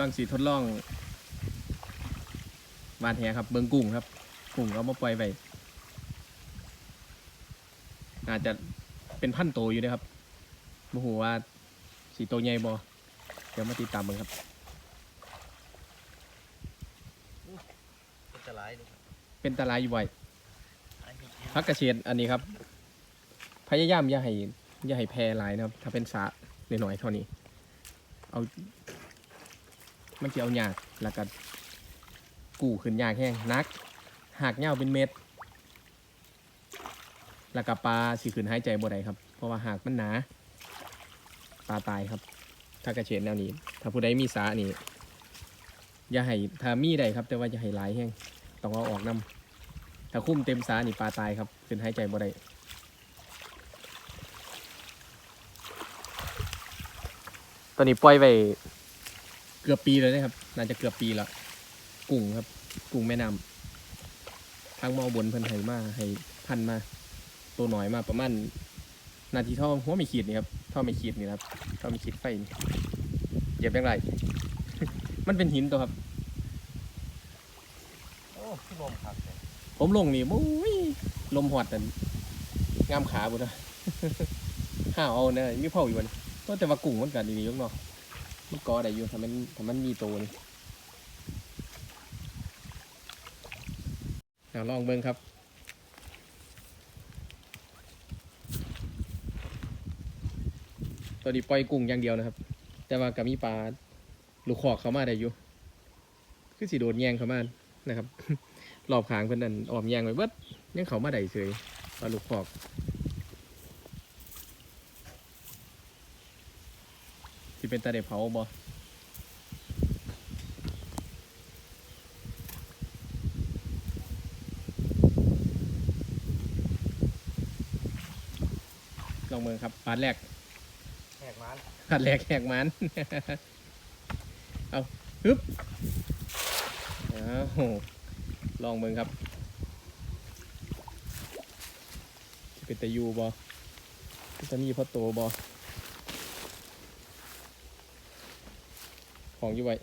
ลังสีทดลองวานแหครับ เบิงกุ้งครับ กุ้งเอามาปล่อยไปอาจจะเป็นพันโตอยู่นะครับโมโหว่าสีโตใหญ่บอเดี๋ยวมาติดตามเบิงครับเป็นตาลายอยู่ไอ้พักกระเชนอันนี้ครับ พยายามอย่าให้อย่าให้แพร่ลายนะครับ ถ้าเป็นสระหน่อยๆเท่านี้ เอา มันจะเอายากแล้วก็กู้ขึ้นยากแห้งนักหากเหย้าเป็นเม็ดแล้วก็ปลาสิขึ้นหายใจบ่ได้ครับ เพราะว่าหากมันหนาปลาตายครับ ถ้ากระเชนแนวนี้ ถ้าผู้ใดมีสานี่อย่าให้ถ้ามีได้ครับ แต่ว่าอย่าให้หลายแห้งต้องเอาออกนํถ้าคุ้มเต็มสานี่ปลาตายครับเป็นหายใจบ่ได้ตอนนี้ปล่อยไป กือบปีเลยนะครับ น่าจะเกือบปีแล้วกุ้งครับ กุ้งแม่น้ำทางมอบนเพิ่นให้มาให้พันมา ตัวหน่อยมาประมาณนาทีเท่าหัวไม่ขีดนี่ครับเท่าไม่ขีดนี่ครับเท่าไม่ขีดไฟนี่เหยียบยังไงมันเป็นหินตัวครับโอ้พี่ลมครับเนี่ยผมลงนี่มุ้ยลมหอดนั่นงามขาบุนะห้าวเอาเนี่ยมีเผาอยู่บนก็แต่ว่ากุ้งมันกันดีๆยกเนาะ มันกอได้อยู่ถ้ามันถ้ามันมีโตนี่เอาลองเบิ้งครับตัวนี้ปล่อยกุ้งอย่างเดียวนะครับ แต่ว่ากับมีปลาลูกขอกเขามาได้อยู่คือสีโดนแย่งเขามานะครับรอบขางเพิ่นนั่นออมแยงไว้เบิดยังเขามาได้เฉยปลาลูกคอก ที่เป็นตาเด็บเผาบ่ลองเมืองครับปาดแรกแหกมันปาดแรกแหกมัน เอาฮึบเอาลองเมืองครับเป็นตะยูบอจะมีพ่อโตบอ ของอยู่ไว้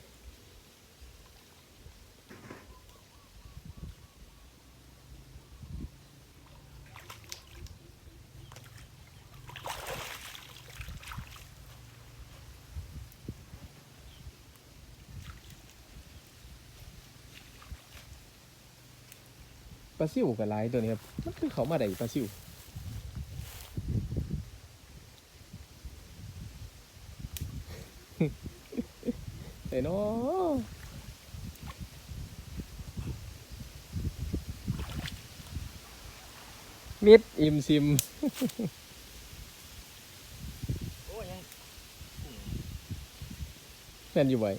ปลาซิวกับหลายตัวนี้ครับ มันคือเขามาได้ปลาซิวเอ้ยเนาะมิดอิมซิมโอ้ยังกุ้งแม่นอยู่ไว้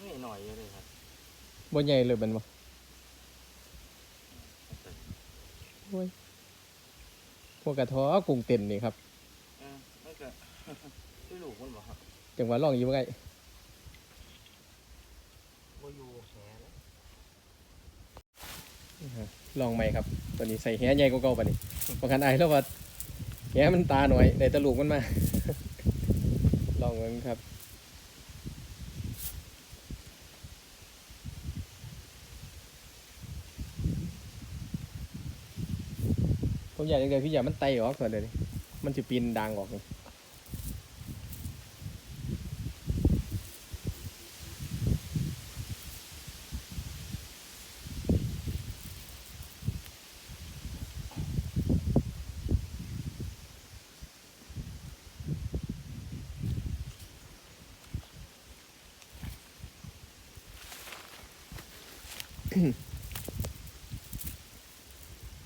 นี่หน่อยอยู่เลยครับบ่ใหญ่เลยแมันบ่โอ้ยพวกกระท้อกุ้งเต็นนี่ครับเออไม่เกิดพี่ลูกมันบอกครับ จังหวะลองอยู่ไงว่าอยู่แหนะลองใหม่ครับ ตัวนี้ใส่แหใหญ่กว่าเก่าปะนี่บางคันไอแล้วว่าแหมันตาหน่อยได้แตะลูกมันมา ลองเบิ่งครับผมอยากอย่างเดียพี่อยากมันไตออกก่อนเลยนี่มันจะปีนดังออกนี่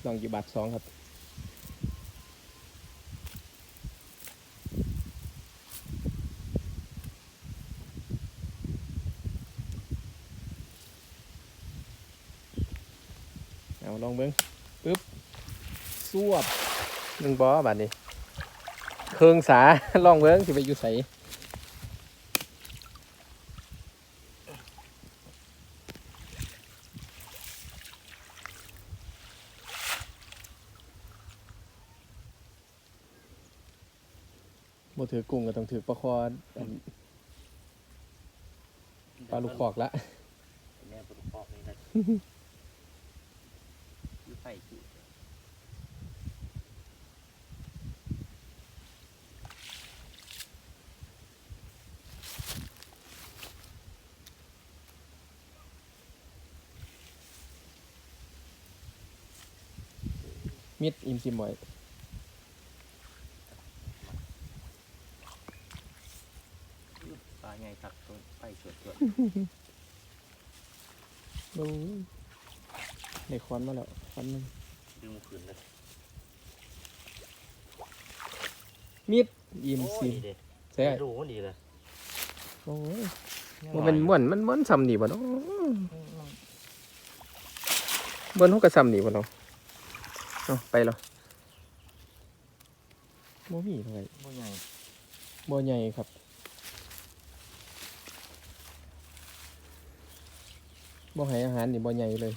ลองอยู่บาทสองครับเอาลองเบิ้งปึ๊บสวบหนึ่งบอบาดนี้เครื่องสาลองเบิ้งสิไปอยู่ใส บ่ถือกุ้งก็ต้องถือปลาคออันปลาลูกคอกละแม่ปลาลูกคอกนี่นะยูไฟกูมิดอิมซิมบ่อย ปลาใหญ่ครับต้นไฟสว ดสวดดูในควันมาแล้วควันหนึงดึงมาขืนเลยมิดอิมโอ้ซิยมเด็ดใช่ดูมันดีเลยโอ้ยมันเป็นม่วนมันม่วนซ้ำนี่บ่เนาะม่วนเฮาก็ซ้ำนี่บ่เนาะเอาไปแล้วบ่มีเท่าไหร่บ่ใหญ่บ่ใหญ่ครับ บ่ให้อาหารนี่บ่ใหญ่เลย